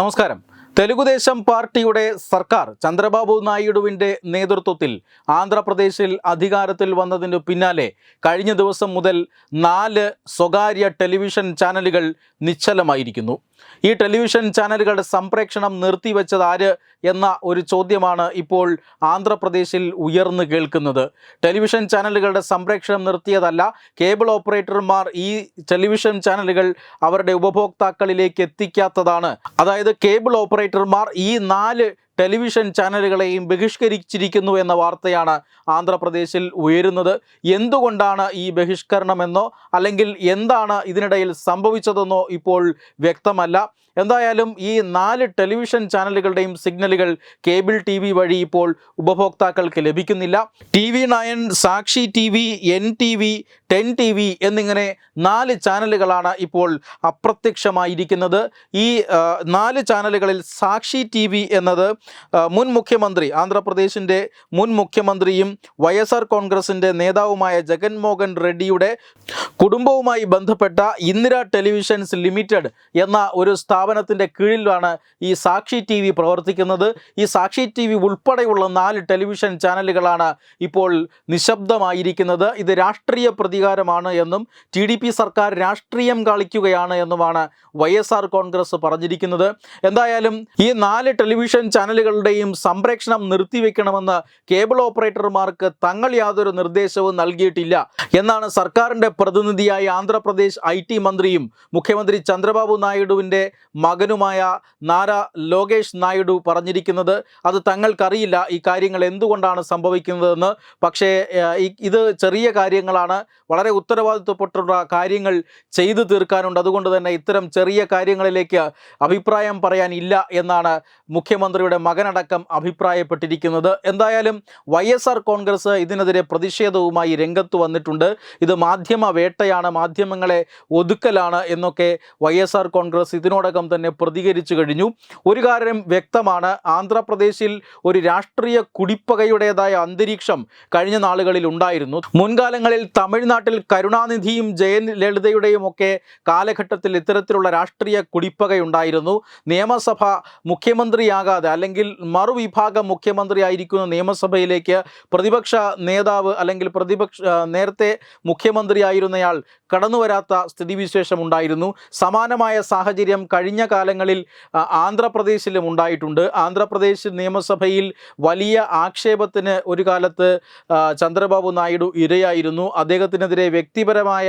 നമസ്കാരം. തെലുഗുദേശം പാർട്ടിയുടെ സർക്കാർ ചന്ദ്രബാബു നായിഡുവിന്റെ നേതൃത്വത്തിൽ ആന്ധ്രാപ്രദേശിൽ അധികാരത്തിൽ വന്നതിന് പിന്നാലെ കഴിഞ്ഞ ദിവസം മുതൽ നാല് സ്വകാര്യ ടെലിവിഷൻ ചാനലുകൾ നിശ്ചലമായിരിക്കുന്നു. ഈ ടെലിവിഷൻ ചാനലുകളുടെ സംപ്രേക്ഷണം നിർത്തിവെച്ചത് ആര് എന്ന ഒരു ചോദ്യമാണ് ഇപ്പോൾ ആന്ധ്രാപ്രദേശിൽ ഉയർന്നു കേൾക്കുന്നത്. ടെലിവിഷൻ ചാനലുകളുടെ സംപ്രേക്ഷണം നിർത്തിയതല്ല കേബിൾ ഓപ്പറേറ്റർമാർ ഈ ടെലിവിഷൻ ചാനലുകൾ അവരുടെ ഉപഭോക്താക്കളിലേക്ക് എത്തിക്കാത്തതാണ്. അതായത് കേബിൾ ഓപ്പറേറ്റർമാർ ഈ നാല് ടെലിവിഷൻ ചാനലുകളെയും ബഹിഷ്കരിച്ചിരിക്കുന്നു എന്ന വാർത്തയാണ് ആന്ധ്രാപ്രദേശിൽ ഉയരുന്നത്. എന്തുകൊണ്ടാണ് ഈ ബഹിഷ്കരണമെന്നോ അല്ലെങ്കിൽ എന്താണ് ഇതിനിടയിൽ സംഭവിച്ചതെന്നോ ഇപ്പോൾ വ്യക്തമല്ല. എന്തായാലും ഈ നാല് ടെലിവിഷൻ ചാനലുകളുടെയും സിഗ്നലുകൾ കേബിൾ ടി വി വഴി ഇപ്പോൾ ഉപഭോക്താക്കൾക്ക് ലഭിക്കുന്നില്ല. T V nine Sakshi T V N T V ten T V എന്നിങ്ങനെ നാല് ചാനലുകളാണ് ഇപ്പോൾ അപ്രത്യക്ഷമായിരിക്കുന്നത്. ഈ നാല് ചാനലുകളിൽ സാക്ഷി ടി വി എന്നത് മുൻ മുഖ്യമന്ത്രി ആന്ധ്രാപ്രദേശിന്റെ മുൻ മുഖ്യമന്ത്രിയും വൈ എസ് ആർ കോൺഗ്രസിന്റെ നേതാവുമായ ജഗൻമോഹൻ റെഡ്ഡിയുടെ കുടുംബവുമായി ബന്ധപ്പെട്ട ഇന്ദിര ടെലിവിഷൻസ് ലിമിറ്റഡ് എന്ന ഒരു സ്ഥാപനത്തിന്റെ കീഴിലാണ് ഈ സാക്ഷി ടി വി പ്രവർത്തിക്കുന്നത്. ഈ സാക്ഷി ടി വി ഉൾപ്പെടെയുള്ള നാല് ടെലിവിഷൻ ചാനലുകളാണ് ഇപ്പോൾ നിശബ്ദമായിരിക്കുന്നത്. ഇത് രാഷ്ട്രീയ പ്രതികാരമാണ് എന്നും ടി ഡി പി സർക്കാർ രാഷ്ട്രീയം കളിക്കുകയാണ് എന്നുമാണ് വൈ എസ് ആർ കോൺഗ്രസ് പറഞ്ഞിരിക്കുന്നത്. എന്തായാലും ഈ നാല് ടെലിവിഷൻ ചാനലുകളുടെയും സംപ്രേക്ഷണം നിർത്തിവെക്കണമെന്ന് കേബിൾ ഓപ്പറേറ്റർമാർക്ക് തങ്ങൾ യാതൊരു നിർദ്ദേശവും നൽകിയിട്ടില്ല. എന്നാണ് സർക്കാരിന്റെ പ്രതിനിധിയായ ആന്ധ്രാപ്രദേശ് ഐ ടി മന്ത്രിയും മുഖ്യമന്ത്രി ചന്ദ്രബാബു നായിഡുവിന്റെ മകനുമായ നാര ലോകേഷ് നായിഡു പറഞ്ഞിരിക്കുന്നത് അത് തങ്ങൾക്കറിയില്ല. ഈ കാര്യങ്ങൾ എന്തുകൊണ്ടാണ് സംഭവിക്കുന്നതെന്ന്. പക്ഷേ ഇത് ചെറിയ കാര്യങ്ങളാണ്. വളരെ ഉത്തരവാദിത്വപ്പെട്ടുള്ള കാര്യങ്ങൾ ചെയ്തു തീർക്കാനുണ്ട്. അതുകൊണ്ട് തന്നെ ഇത്തരം ചെറിയ കാര്യങ്ങളിലേക്ക് അഭിപ്രായം പറയാനില്ല എന്നാണ് മുഖ്യമന്ത്രിയുടെ മകനടക്കം അഭിപ്രായപ്പെട്ടിരിക്കുന്നത്. എന്തായാലും വൈ കോൺഗ്രസ് ഇതിനെതിരെ പ്രതിഷേധവുമായി രംഗത്ത് വന്നിട്ടുണ്ട്. ഇത് മാധ്യമ വേട്ടയാണ് മാധ്യമങ്ങളെ ഒതുക്കലാണ് എന്നൊക്കെ വൈ എസ് ആർ കോൺഗ്രസ് ഇതിനോടകം തന്നെ പ്രതികരിച്ചു കഴിഞ്ഞു. ഒരു കാര്യം വ്യക്തമാണ് ആന്ധ്രാപ്രദേശിൽ ഒരു രാഷ്ട്രീയ കുടിപ്പകയുടേതായ അന്തരീക്ഷം കഴിഞ്ഞ നാളുകളിൽ ഉണ്ടായിരുന്നു. മുൻകാലങ്ങളിൽ തമിഴ്നാട്ടിൽ കരുണാനിധിയും ജയൻ ജയലളിതയുടെയും ഒക്കെ കാലഘട്ടത്തിൽ ഇത്തരത്തിലുള്ള രാഷ്ട്രീയ കുടിപ്പകയുണ്ടായിരുന്നു. നിയമസഭ മുഖ്യമന്ത്രിയാകാതെ അല്ലെങ്കിൽ മറുവിഭാഗം മുഖ്യമന്ത്രിയായിരിക്കുന്ന നിയമസഭയിലേക്ക് പ്രതിപക്ഷ നേതാവ് അല്ലെങ്കിൽ പ്രതിപക്ഷ നേരത്തെ മുഖ്യമന്ത്രിയായിരുന്നയാൾ കടന്നു വരാത്ത സ്ഥിതിവിശേഷം ഉണ്ടായിരുന്നു സമാനമായ സാഹചര്യം കഴിഞ്ഞ കാലങ്ങളിൽ ആന്ധ്രാപ്രദേശിലും ഉണ്ടായിട്ടുണ്ട്. ആന്ധ്രാപ്രദേശ് നിയമസഭയിൽ വലിയ ആക്ഷേപത്തിന് ഒരു കാലത്ത് ചന്ദ്രബാബു നായിഡു ഇരയായിരുന്നു. അദ്ദേഹത്തിനെതിരെ വ്യക്തിപരമായ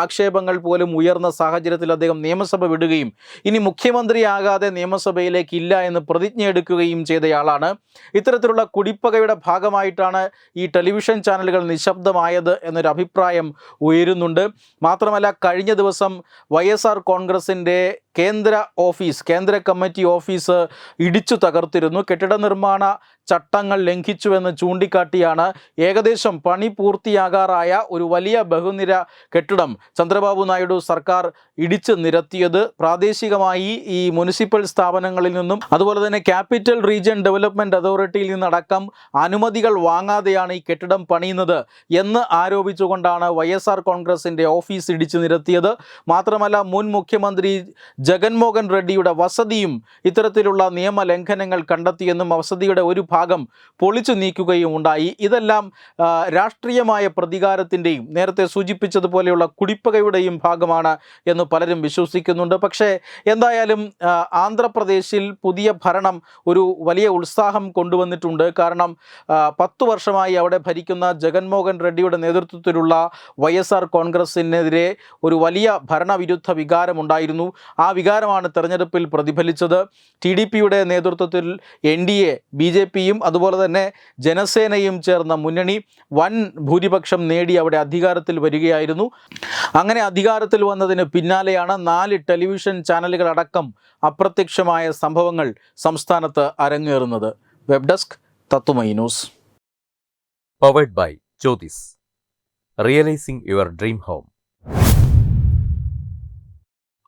ആക്ഷേപങ്ങൾ പോലും ഉയർന്ന സാഹചര്യത്തിൽ അദ്ദേഹം നിയമസഭ വിടുകയും ഇനി മുഖ്യമന്ത്രിയാകാതെ നിയമസഭയിലേക്ക് ഇല്ല എന്ന് പ്രതിജ്ഞ എടുക്കുകയും ചെയ്തയാളാണ്. ഇത്തരത്തിലുള്ള കുടിപ്പകയുടെ ഭാഗമായിട്ടാണ് ഈ ടെലിവിഷൻ ചാനലുകൾ നിശബ്ദമായത് എന്നൊരു അഭിപ്രായം ഉയരുന്നുണ്ട്. മാത്രമല്ല കഴിഞ്ഞ ദിവസം വൈ കോൺഗ്രസിന്റെ കേന്ദ്ര ഓഫീസ് കേന്ദ്ര കമ്മിറ്റി ഓഫീസ് ഇടിച്ചു തകർത്തിരുന്നു. കെട്ടിട നിർമ്മാണ ചട്ടങ്ങൾ ലംഘിച്ചുവെന്ന് ചൂണ്ടിക്കാട്ടിയാണ് ഏകദേശം പണി പൂർത്തിയാകാറായ ഒരു വലിയ ബഹുനിര കെട്ടിടം ചന്ദ്രബാബു നായിഡു സർക്കാർ ഇടിച്ചു നിരത്തിയത്. പ്രാദേശികമായി ഈ മുനിസിപ്പൽ സ്ഥാപനങ്ങളിൽ നിന്നും അതുപോലെ തന്നെ ക്യാപിറ്റൽ റീജിയൻ ഡെവലപ്മെന്റ് അതോറിറ്റിയിൽ നിന്നടക്കം അനുമതികൾ വാങ്ങാതെയാണ് ഈ കെട്ടിടം പണിയുന്നത് എന്ന് ആരോപിച്ചുകൊണ്ടാണ് വൈ എസ് ആർ കോൺഗ്രസിന്റെ ഓഫീസ് ഇടിച്ചു നിരത്തിയത്. മാത്രമല്ല മുൻ മുഖ്യമന്ത്രി ജഗൻമോഹൻ റെഡ്ഡിയുടെ വസതിയും ഇത്തരത്തിലുള്ള നിയമലംഘനങ്ങൾ കണ്ടെത്തിയെന്നും വസതിയുടെ ഒരു ഭാഗം പൊളിച്ചു നീക്കുകയും ഉണ്ടായി. ഇതെല്ലാം രാഷ്ട്രീയമായ പ്രതികാരത്തിന്റെയും നേരത്തെ സൂചിപ്പിച്ചതുപോലെയുള്ള കുടിപ്പകയുടെയും ഭാഗമാണ് എന്ന് പലരും വിശ്വസിക്കുന്നുണ്ട്. പക്ഷേ എന്തായാലും ആന്ധ്രാപ്രദേശിൽ പുതിയ ഭരണം ഒരു വലിയ ഉത്സാഹം കൊണ്ടുവന്നിട്ടുണ്ട്. കാരണം പത്തു വർഷമായി അവിടെ ഭരിക്കുന്ന ജഗൻമോഹൻ റെഡ്ഡിയുടെ നേതൃത്വത്തിലുള്ള വൈ എസ് ആർ കോൺഗ്രസിനെതിരെ ഒരു വലിയ ഭരണവിരുദ്ധ വികാരമുണ്ടായിരുന്നു. ആ വികാരമാണ് തെരഞ്ഞെടുപ്പിൽ പ്രതിഫലിച്ചത്. ടി ഡി പിയുടെ നേതൃത്വത്തിൽ N D A B J പിയും അതുപോലെ തന്നെ ജനസേനയും ചേർന്ന മുന്നണി വൻ ഭൂരിപക്ഷം നേടി അവിടെ അധികാരത്തിൽ വരികയായിരുന്നു. അങ്ങനെ അധികാരത്തിൽ വന്നതിന് പിന്നാലെയാണ് നാല് ടെലിവിഷൻ ചാനലുകളടക്കം അപ്രത്യക്ഷമായ സംഭവങ്ങൾ സംസ്ഥാനത്ത് അരങ്ങേറുന്നത്. Web desk Tatwamayi news. Powered by Jyothis realising your dream home.